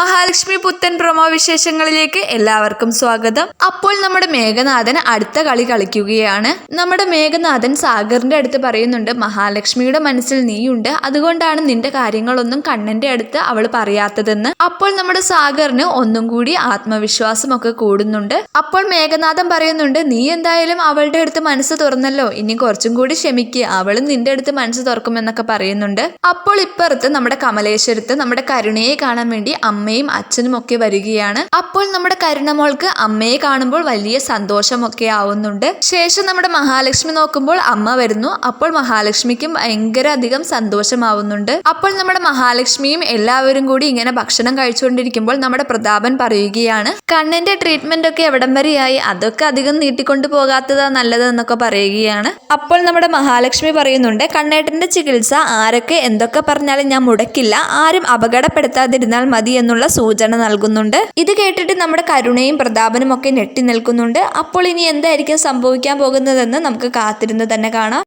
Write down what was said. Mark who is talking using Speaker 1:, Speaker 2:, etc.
Speaker 1: മഹാലക്ഷ്മി പുത്തൻ പ്രൊമോ വിശേഷങ്ങളിലേക്ക് എല്ലാവർക്കും സ്വാഗതം. അപ്പോൾ നമ്മുടെ മേഘനാഥൻ അടുത്ത കളി കളിക്കുകയാണ്. നമ്മുടെ മേഘനാഥൻ സാഗറിന്റെ അടുത്ത് പറയുന്നുണ്ട് മഹാലക്ഷ്മിയുടെ മനസ്സിൽ നീയുണ്ട്. അതുകൊണ്ടാണ് നിന്റെ കാര്യങ്ങളൊന്നും കണ്ണന്റെ അടുത്ത് അവൾ പറയാത്തതെന്ന്. അപ്പോൾ നമ്മുടെ സാഗറിന് ഒന്നും കൂടി ആത്മവിശ്വാസമൊക്കെ കൂടുന്നുണ്ട്. അപ്പോൾ മേഘനാഥൻ പറയുന്നുണ്ട് നീ എന്തായാലും അവളുടെ അടുത്ത് മനസ്സ് തുറന്നല്ലോ. ഇനി കുറച്ചും കൂടി ക്ഷമിക്ക്. അവളും നിന്റെ അടുത്ത് മനസ്സ് തുറക്കുമെന്നൊക്കെ പറയുന്നുണ്ട്. അപ്പോൾ ഇപ്പുറത്ത് നമ്മുടെ കമലേശ്വരത്ത് നമ്മുടെ കരുണയെ കാണാൻ വേണ്ടി അമ്മയും അച്ഛനും ഒക്കെ വരികയാണ്. അപ്പോൾ നമ്മുടെ കരുണമോൾക്ക് അമ്മയെ കാണുമ്പോൾ വലിയ സന്തോഷമൊക്കെ ആവുന്നുണ്ട്. ശേഷം നമ്മുടെ മഹാലക്ഷ്മി നോക്കുമ്പോൾ അമ്മ വരുന്നു. അപ്പോൾ മഹാലക്ഷ്മിക്കും ഭയങ്കര അധികം സന്തോഷമാവുന്നുണ്ട്. അപ്പോൾ നമ്മുടെ മഹാലക്ഷ്മിയും എല്ലാവരും കൂടി ഇങ്ങനെ ഭക്ഷണം കഴിച്ചുകൊണ്ടിരിക്കുമ്പോൾ നമ്മുടെ പ്രതാപൻ പറയുകയാണ് കണ്ണിന്റെ ട്രീറ്റ്മെന്റ് ഒക്കെ എവിടം വരെയായി? അതൊക്കെ അധികം നീട്ടിക്കൊണ്ടു പോകാത്തതാ നല്ലത് എന്നൊക്കെ പറയുകയാണ്. അപ്പോൾ നമ്മുടെ മഹാലക്ഷ്മി പറയുന്നുണ്ട് കണ്ണേട്ടന്റെ ചികിത്സ ആരൊക്കെ എന്തൊക്കെ പറഞ്ഞാലും ഞാൻ മുടക്കില്ല. ആരും അപകടപ്പെടുത്താതിരുന്നാൽ മതി എന്നുള്ള സൂചന നൽകുന്നുണ്ട്. ഇത് കേട്ടിട്ട് നമ്മുടെ കരുണയും പ്രതാപനും ഒക്കെ ഞെട്ടി നിൽക്കുന്നുണ്ട്. അപ്പോൾ ഇനി എന്തായിരിക്കും സംഭവിക്കാൻ പോകുന്നതെന്ന് നമുക്ക് കാത്തിരുന്ന് തന്നെ കാണാം.